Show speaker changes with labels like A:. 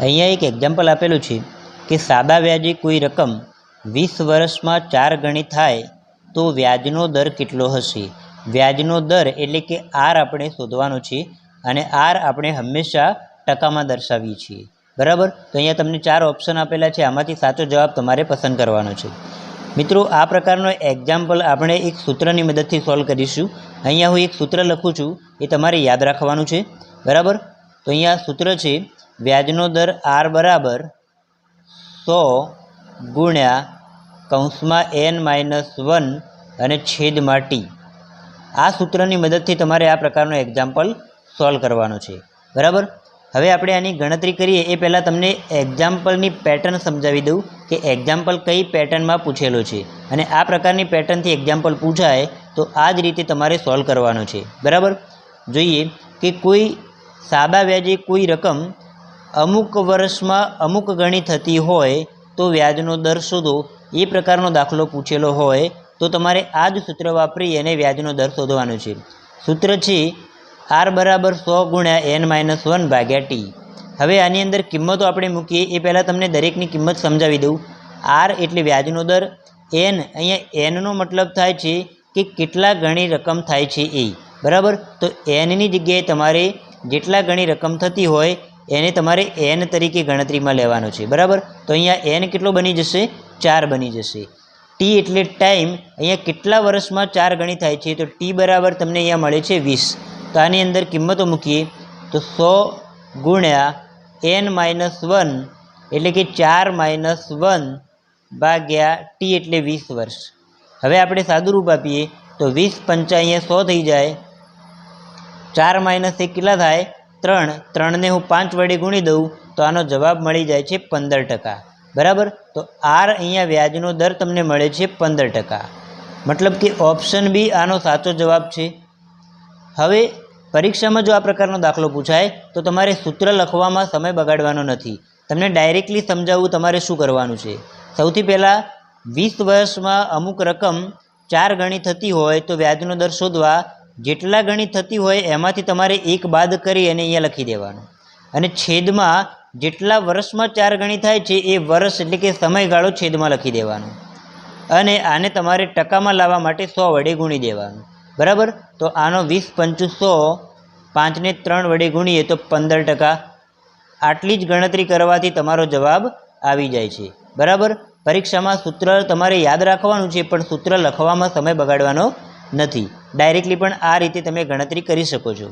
A: અહીંયા એક એક્ઝામ્પલ આપેલું છે કે સાદા વ્યાજે કોઈ રકમ વીસ વર્ષમાં ચાર ગણી થાય તો વ્યાજનો દર કેટલો હશે? વ્યાજનો દર એટલે કે આર આપણે શોધવાનો છે અને આર આપણે હંમેશા ટકામાં દર્શાવીએ છીએ. બરાબર? તો અહીંયા તમને ચાર ઓપ્શન આપેલા છે. આમાંથી સાચો જવાબ તમારે પસંદ કરવાનો છે. મિત્રો, આ પ્રકારનો એક્ઝામ્પલ આપણે એક સૂત્રની મદદથી સોલ્વ કરીશું. અહીંયા હું એક સૂત્ર લખું છું. એ તમારે યાદ રાખવાનું છે. બરાબર? તો અહીંયા સૂત્ર છે, વ્યાજનો દર આર બરાબર સો ગુણ્યા કૌંસમાં એન માઇનસ વન અને છેદમાં ટી આ સૂત્રની મદદથી તમારે આ પ્રકારનો એક્ઝામ્પલ સોલ્વ કરવાનો છે. બરાબર? હવે આપણે આની ગણતરી કરીએ. એ પહેલાં તમને એક્ઝામ્પલની પેટર્ન સમજાવી દઉં કે એક્ઝામ્પલ કઈ પેટર્નમાં પૂછેલો છે અને આ પ્રકારની પેટર્નથી એક્ઝામ્પલ પૂછાય તો આ જ રીતે તમારે સોલ્વ કરવાનો છે. બરાબર? જોઈએ કે કોઈ સાદા વ્યાજે કોઈ રકમ અમુક વર્ષમાં અમુક ગણી થતી હોય તો વ્યાજનો દર શોધો. એ પ્રકારનો દાખલો પૂછેલો હોય તો તમારે આ જ સૂત્ર વાપરી અને વ્યાજનો દર શોધવાનો છે. સૂત્ર છે આર બરાબર સો ગુણ્યા એન માઇનસ વન ભાગ્યા ટી. હવે આની અંદર કિંમતો આપણે મૂકીએ. એ પહેલાં તમને દરેકની કિંમત સમજાવી દઉં. આર એટલે વ્યાજનો દર. એન અહીંયા એનનો મતલબ થાય છે કે કેટલા ગણી રકમ થાય છે એ. બરાબર? તો એનની જગ્યાએ તમારે જેટલા ગણી રકમ થતી હોય, એને તમારે એન તરીકે ગણતરીમાં લેવાનો છે. બરાબર? તો અહીંયા એન કેટલો બની જશે? ચાર બની જશે. ટી એટલે ટાઈમ, અહીંયા કેટલા વર્ષમાં ચાર ગણી થાય છે? તો ટી બરાબર તમને અહીંયા મળે છે વીસ. તો આની અંદર કિંમતો મૂકીએ. તો સો ગુણ્યા એન માઇનસ વન, એટલે કે ચાર માઇનસ વન ભાગ્યા ટી એટલે વીસ વર્ષ. હવે આપણે સાદું રૂપ આપીએ. તો વીસ પંચા અહીંયા સો થઈ જાય. ચાર માઇનસ એક કેટલા થાય? ત્રણ. ત્રણને હું પાંચ વડે ગુણી દઉં, તો આનો જવાબ મળી જાય છે પંદર ટકા. બરાબર? તો આર અહીંયા વ્યાજનો દર તમને મળે છે પંદર ટકા. મતલબ કે ઓપ્શન બી આનો સાચો જવાબ છે. હવે, પરીક્ષામાં જો આ પ્રકારનો દાખલો પૂછાય, તો તમારે સૂત્ર લખવામાં સમય બગાડવાનો નથી. તમને ડાયરેક્ટલી સમજાવવું તમારે શું કરવાનું છે? સૌથી પહેલાં, વીસ વર્ષમાં અમુક રકમ ચાર ગણી થતી હોય તો વ્યાજનો દર શોધવા જેટલા ગણી થતી હોય એમાંથી તમારે એક બાદ કરી અને અહીંયા લખી દેવાનું. અને છેદમાં જેટલા વર્ષમાં ચાર ગણી થાય છે એ વર્ષ એટલે કે સમયગાળો છેદમાં લખી દેવાનો. અને આને તમારે ટકામાં લાવવા માટે સો વડે ગુણી દેવાનું. બરાબર? તો આનો વીસ પંચું સો, પાંચને ત્રણ વડે ગુણીએ તો પંદર ટકા. આટલી જ ગણતરી કરવાથી તમારો જવાબ આવી જાય છે. બરાબર? પરીક્ષામાં સૂત્ર તમારે યાદ રાખવાનું છે, પણ સૂત્ર લખવામાં સમય બગાડવાનો નથી. ડાયરેક્ટલી પણ આ રીતે તમે ગણતરી કરી શકો છો.